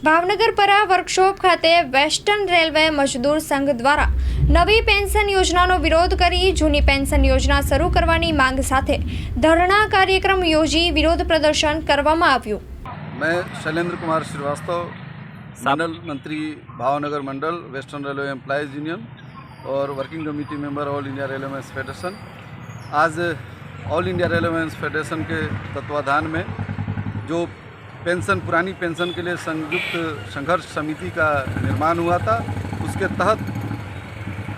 ભાવનગર પરા વર્કશોપ ખાતે western railway મજદૂર સંઘ દ્વારા નવી પેન્શન યોજનાનો વિરોધ કરી જૂની પેન્શન યોજના શરૂ કરવાની માંગ સાથે ધરણા કાર્યક્રમ યોજી વિરોધ પ્રદર્શન કરવામાં આવ્યું मैं शैलेंद्र कुमार श्रीवास्तव मंडल मंत्री भावनगर मंडल वेस्टर्न रेलवे एम्प्लॉयज़ यूनियन और working committee member all India railway federation आज ऑल इंडिया रेलवे फेडरेशन के तत्वाधान में जो पेंशन, पुरानी पेंशन के लिए संयुक्त संघर्ष समिति का निर्माण हुआ था। उसके तहत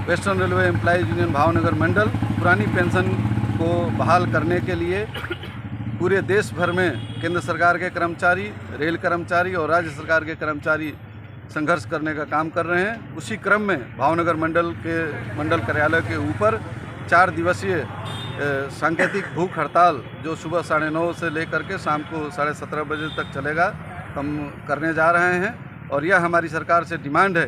western railway employees union Bhavnagar मंडल पुरानी पेंशन को बहाल करने के लिए पूरे देश भर में केंद्र सरकार के कर्मचारी, रेल कर्मचारी और राज्य सरकार के कर्मचारी संघर्ष करने का काम कर रहे हैं। उसी क्रम में भावनगर मंडल के, मंडल कार्यालय के ऊपर चार दिवसीय सांकेतिक भूख हड़ताल जो सुबह साढ़े नौ से लेकर के शाम को साढ़े सत्रह बजे तक चलेगा हम करने जा रहे हैं और यह हमारी सरकार से डिमांड है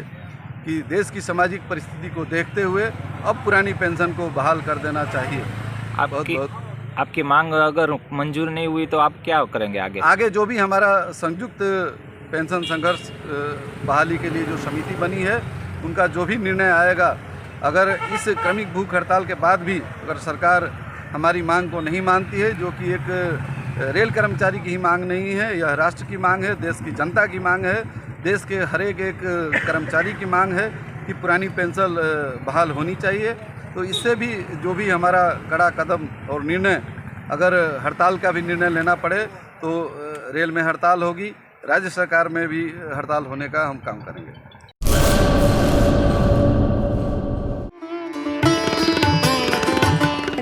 कि देश की सामाजिक परिस्थिति को देखते हुए अब पुरानी पेंशन को बहाल कर देना चाहिए। बहुत आपकी बहुत आपकी मांग अगर मंजूर नहीं हुई तो आप क्या करेंगे आगे? आगे जो भी हमारा संयुक्त पेंशन संघर्ष बहाली के लिए जो समिति बनी है उनका जो भी निर्णय आएगा अगर इस क्रमिक भूख हड़ताल के बाद भी अगर सरकार हमारी मांग को नहीं मानती है, जो कि एक रेल कर्मचारी की ही मांग नहीं है, यह राष्ट्र की मांग है, देश की जनता की मांग है, देश के हर एक एक कर्मचारी की मांग है कि पुरानी पेंशन बहाल होनी चाहिए। तो इससे भी जो भी हमारा कड़ा कदम और निर्णय, अगर हड़ताल का भी निर्णय लेना पड़े तो रेल में हड़ताल होगी। राज्य सरकार में भी हड़ताल होने का हम काम करेंगे।